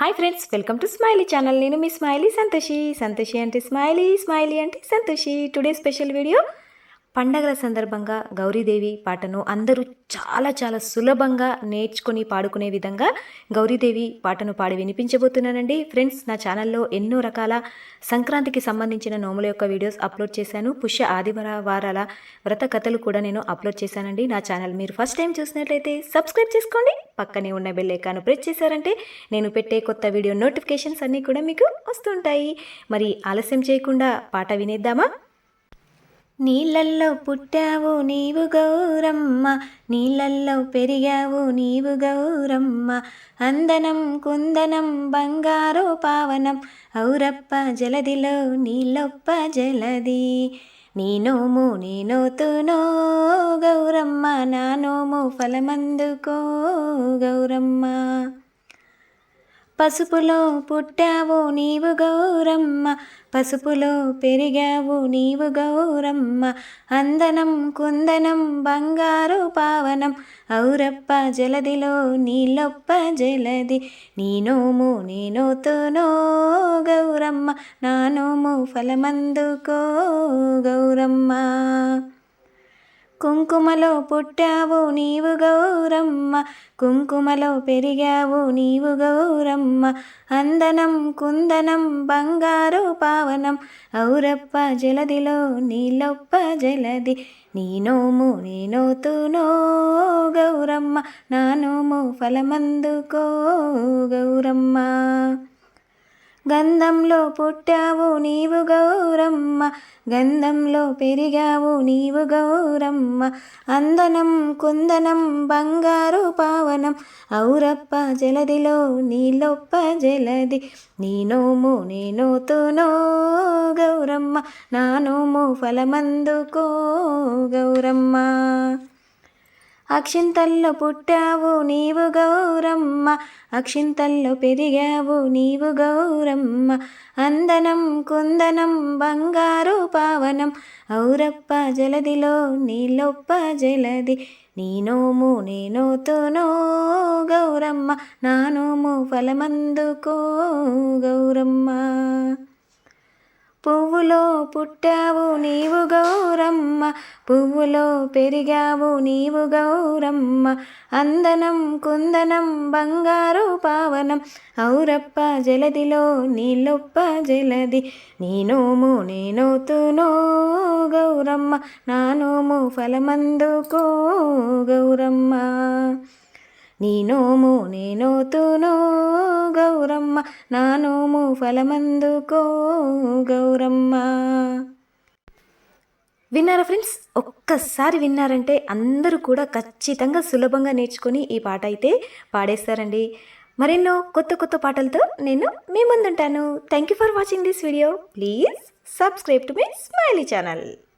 Hi friends welcome to Smiley channel నేను మీ smiley Santoshi Santoshi అంటే స్మైలీ స్మైలీ అంటే సంతోషి టుడే స్పెషల్ వీడియో పండగల సందర్భంగా గౌరీదేవి పాటను అందరూ చాలా చాలా సులభంగా నేర్చుకొని పాడుకునే విధంగా గౌరీదేవి పాటను పాడి వినిపించబోతున్నానండి. ఫ్రెండ్స్ నా ఛానల్లో ఎన్నో రకాల సంక్రాంతికి సంబంధించిన నోముల యొక్క వీడియోస్ అప్లోడ్ చేశాను. పుష్య ఆదివార వారాల వ్రత కథలు కూడా నేను అప్లోడ్ చేశానండి. నా ఛానల్ మీరు ఫస్ట్ టైం చూసినట్లయితే సబ్స్క్రైబ్ చేసుకోండి. పక్కనే ఉన్న బెల్ ఐకాన్ ప్రెస్ చేశారంటే నేను పెట్టే కొత్త వీడియో నోటిఫికేషన్స్ అన్నీ కూడా మీకు వస్తుంటాయి. మరి ఆలస్యం చేయకుండా పాట వినేద్దామా? నీళ్ళల్లో పుట్టావు నీవు గౌరమ్మ నీళ్ళల్లో పెరిగావు నీవు గౌరమ్మ. అందనం కుందనం బంగారు పావనం ఔరప్ప జలదిలో నీళ్ళొప్ప జలది. నీ నేనోతునో నీ గౌరమ్మ నానోము ఫలమందుకో గౌరమ్మ. పసుపులో పుట్టావు నీవు గౌరమ్మ పసుపులో పెరిగావు నీవు గౌరమ్మ. అందనం కుందనం బంగారు పావనం ఔరప్ప జలదిలో నీలొప్ప జలది. నీనోము నేనోతోనో గౌరమ్మ నానోము ఫలమందుకో గౌరమ్మ. కుంకుమలో పుట్టావు నీవు గౌరమ్మ కుంకుమలో పెరిగావు నీవు గౌరమ్మ. అందనం కుందనం బంగారు పావనం ఔరప్ప జలదిలో నీలొప్ప జలది. నీ నోము నీ నోతునో గౌరమ్మ నా నోము ఫలమందుకో గౌరమ్మ. గంధంలో పుట్టావు నీవు గౌరమ్మ గంధంలో పెరిగావు నీవు గౌరమ్మ. అందనం కుందనం బంగారు పావనం ఔరప్ప జలదిలో నీలొప్ప జలది. నీ నోము తునో గౌరమ్మ నానోము ఫలమందుకో గౌరమ్మ. అక్షింతల్లో పుట్టావు నీవు గౌరమ్మ అక్షింతల్లో పెరిగావు నీవు గౌరమ్మ. అందనం కుందనం బంగారు పావనం ఔరప్ప జలదిలో నీలొప్ప జలది. నీనోము నోము గౌరమ్మ నానోము ఫలమందుకో గౌరమ్మ. పువ్వులో పుట్టావు నీవు గౌరమ్మ పువ్వులో పెరిగావు నీవు గౌరమ్మ. అందనం కుందనం బంగారు పావనం ఔరప్ప జలదిలో నీలొప్ప జలది. నేనోము నేనోతునో గౌరమ్మ నానోము ఫలమందుకో గౌరమ్మ. నీనోము నోము నీ గౌరమ్మ నానోము ఫలమందుకో గౌరమ్మ విన్నారా ఫ్రెండ్స్? ఒక్కసారి విన్నారంటే అందరూ కూడా ఖచ్చితంగా సులభంగా నేర్చుకొని ఈ పాట అయితే పాడేస్తారండి. మరెన్నో కొత్త కొత్త పాటలతో నేను మీ ముందుంటాను. Thank you for watching this video please subscribe to my Smiley channel